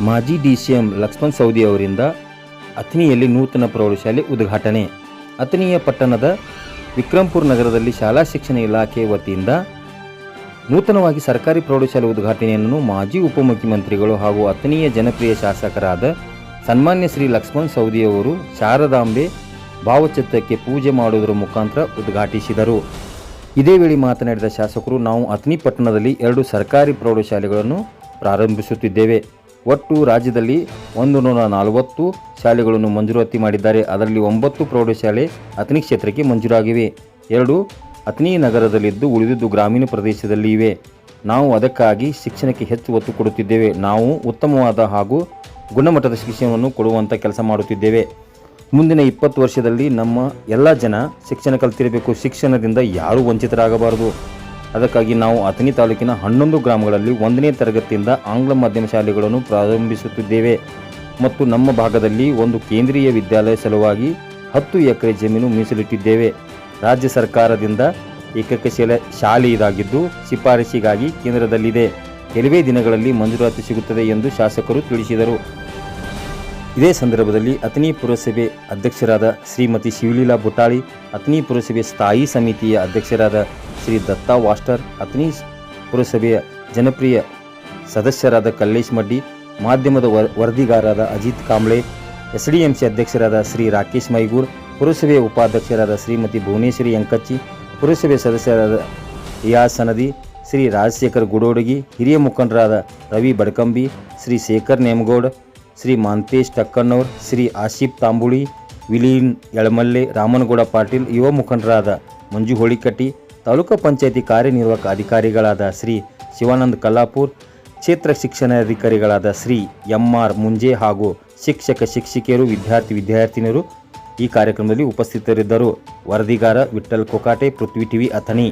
ಮಾಜಿ D C M Laxman Savadi ಅವರಿಂದ ಅಥಣಿಯಲ್ಲಿ ನೂತನ ಪ್ರೌಢಶಾಲೆ ಉದ್ಘಾಟನೆ. ಅಥಣಿಯ ಪಟ್ಟಣದ ವಿಕ್ರಂಪುರ್ ನಗರದಲ್ಲಿ ಶಾಲಾ ಶಿಕ್ಷಣ ಇಲಾಖೆ ವತಿಯಿಂದ ನೂತನವಾಗಿ ಸರ್ಕಾರಿ ಪ್ರೌಢಶಾಲೆ ಉದ್ಘಾಟನೆಯನ್ನು ಮಾಜಿ ಉಪಮುಖ್ಯಮಂತ್ರಿಗಳು ಹಾಗೂ ಅಥಣಿಯ ಜನಪ್ರಿಯ ಶಾಸಕರಾದ ಸನ್ಮಾನ್ಯ ಶ್ರೀ ಲಕ್ಷ್ಮಣ್ ಸೌದಿ ಅವರು ಶಾರದಾಂಬೆ ಭಾವಚಿತ್ರಕ್ಕೆ ಪೂಜೆ ಮಾಡುವುದರ ಮುಖಾಂತರ ಉದ್ಘಾಟಿಸಿದರು. ಇದೇ ವೇಳೆ ಮಾತನಾಡಿದ ಶಾಸಕರು, ನಾವು ಅಥಣಿ ಪಟ್ಟಣದಲ್ಲಿ ಎರಡು ಸರ್ಕಾರಿ ಪ್ರೌಢಶಾಲೆಗಳನ್ನು ಪ್ರಾರಂಭಿಸುತ್ತಿದ್ದೇವೆ. ಒಟ್ಟು ರಾಜ್ಯದಲ್ಲಿ ಒಂದು ನೂರ ನಲವತ್ತು ಶಾಲೆಗಳನ್ನು ಮಂಜೂರಾತಿ ಮಾಡಿದ್ದಾರೆ. ಅದರಲ್ಲಿ ಒಂಬತ್ತು ಪ್ರೌಢಶಾಲೆ ಅಥಣಿ ಕ್ಷೇತ್ರಕ್ಕೆ ಮಂಜೂರಾಗಿವೆ. ಎರಡು, ಅಥಣಿ ನಗರದಲ್ಲಿದ್ದು ಉಳಿದಿದ್ದು ಗ್ರಾಮೀಣ ಪ್ರದೇಶದಲ್ಲಿ ಇವೆ. ನಾವು ಅದಕ್ಕಾಗಿ ಶಿಕ್ಷಣಕ್ಕೆ ಹೆಚ್ಚು ಒತ್ತು ಕೊಡುತ್ತಿದ್ದೇವೆ. ನಾವು ಉತ್ತಮವಾದ ಹಾಗೂ ಗುಣಮಟ್ಟದ ಶಿಕ್ಷಣವನ್ನು ಕೊಡುವಂಥ ಕೆಲಸ ಮಾಡುತ್ತಿದ್ದೇವೆ. ಮುಂದಿನ ಇಪ್ಪತ್ತು ವರ್ಷದಲ್ಲಿ ನಮ್ಮ ಎಲ್ಲ ಜನ ಶಿಕ್ಷಣ ಕಲ್ತಿರಬೇಕು. ಶಿಕ್ಷಣದಿಂದ ಯಾರೂ ವಂಚಿತರಾಗಬಾರದು. ಅದಕ್ಕಾಗಿ ನಾವು ಅಥಣಿ ತಾಲೂಕಿನ ಹನ್ನೊಂದು ಗ್ರಾಮಗಳಲ್ಲಿ ಒಂದನೇ ತರಗತಿಯಿಂದ ಆಂಗ್ಲ ಮಾಧ್ಯಮ ಶಾಲೆಗಳನ್ನು ಪ್ರಾರಂಭಿಸುತ್ತಿದ್ದೇವೆ. ಮತ್ತು ನಮ್ಮ ಭಾಗದಲ್ಲಿ ಒಂದು ಕೇಂದ್ರೀಯ ವಿದ್ಯಾಲಯ ಸಲುವಾಗಿ ಹತ್ತು ಎಕರೆ ಜಮೀನು ಮೀಸಲಿಟ್ಟಿದ್ದೇವೆ. ರಾಜ್ಯ ಸರ್ಕಾರದಿಂದ ಏಕೈಕ ಶಾಲೆ ಶಾಲೆ ಇದಾಗಿದ್ದು ಶಿಫಾರಸಿಗಾಗಿ ಕೇಂದ್ರದಲ್ಲಿದೆ. ಕೆಲವೇ ದಿನಗಳಲ್ಲಿ ಮಂಜೂರಾತಿ ಸಿಗುತ್ತದೆ ಎಂದು ಶಾಸಕರು ತಿಳಿಸಿದರು. ಇದೇ ಸಂದರ್ಭದಲ್ಲಿ ಅಥಣಿ ಪುರಸಭೆ ಅಧ್ಯಕ್ಷರಾದ ಶ್ರೀಮತಿ ಶಿವಲೀಲಾ ಬುಟಾಳಿ ಅಥಣಿ ಪುರಸಭೆ ಸ್ಥಾಯಿ ಸಮಿತಿಯ ಅಧ್ಯಕ್ಷರಾದ ಶ್ರೀ ದತ್ತಾ ವಾಸ್ಟರ್, ಅಥಣಿ ಪುರಸಭೆಯ ಜನಪ್ರಿಯ ಸದಸ್ಯರಾದ ಕಲ್ಲೇಶ್ ಮಡ್ಡಿ, ಮಾಧ್ಯಮದ ವರ್- ವರದಿಗಾರರಾದ ಅಜಿತ್ ಕಾಂಬ್ಳೆ, ಎಸ್ಡಿಎಂಸಿ ಅಧ್ಯಕ್ಷರಾದ ಶ್ರೀ ರಾಕೇಶ್ ಮೈಗೂರ್, ಪುರಸಭೆಯ ಉಪಾಧ್ಯಕ್ಷರಾದ ಶ್ರೀಮತಿ ಭುವನೇಶ್ವರಿ ಯಂಕಚ್ಚಿ ಪುರಸಭೆ ಸದಸ್ಯರಾದ ರಿಯಾಜ್ ಸನದಿ, ಶ್ರೀ ರಾಜಶೇಖರ್ ಗುಡೋಡಗಿ, ಹಿರಿಯ ಮುಖಂಡರಾದ ರವಿ ಬಡಕಂಬಿ, ಶ್ರೀ ಶೇಖರ್ ನೇಮಗೌಡ್ ಶ್ರೀ ಮಾಂತೇಶ್ ಟಕ್ಕಣ್ಣವ್ರ ಶ್ರೀ ಆಶೀಫ್ ತಾಂಬುಳಿ, ವಿಲೀನ್ ಯಳಮಲ್ಲೆ, ರಾಮನಗೌಡ ಪಾಟೀಲ್ ಯುವ ಮುಖಂಡರಾದ ಮಂಜು ಹೋಳಿಕಟ್ಟಿ, ತಾಲೂಕು ಪಂಚಾಯಿತಿ ಕಾರ್ಯನಿರ್ವಾಹಕ ಅಧಿಕಾರಿಗಳಾದ ಶ್ರೀ ಶಿವಾನಂದ್ ಕಲ್ಲಾಪುರ್, ಕ್ಷೇತ್ರ ಶಿಕ್ಷಣಾಧಿಕಾರಿಗಳಾದ ಶ್ರೀ ಎಂ ಆರ್ ಮುಂಜೆ ಹಾಗೂ ಶಿಕ್ಷಕ ಶಿಕ್ಷಕಿಯರು, ವಿದ್ಯಾರ್ಥಿ ವಿದ್ಯಾರ್ಥಿನಿಯರು ಈ ಕಾರ್ಯಕ್ರಮದಲ್ಲಿ ಉಪಸ್ಥಿತರಿದ್ದರು. ವರದಿಗಾರ ವಿಠಲ್ ಕೊಕಾಟೆ, ಪೃಥ್ವಿ ಟಿವಿ ಅಥಣಿ.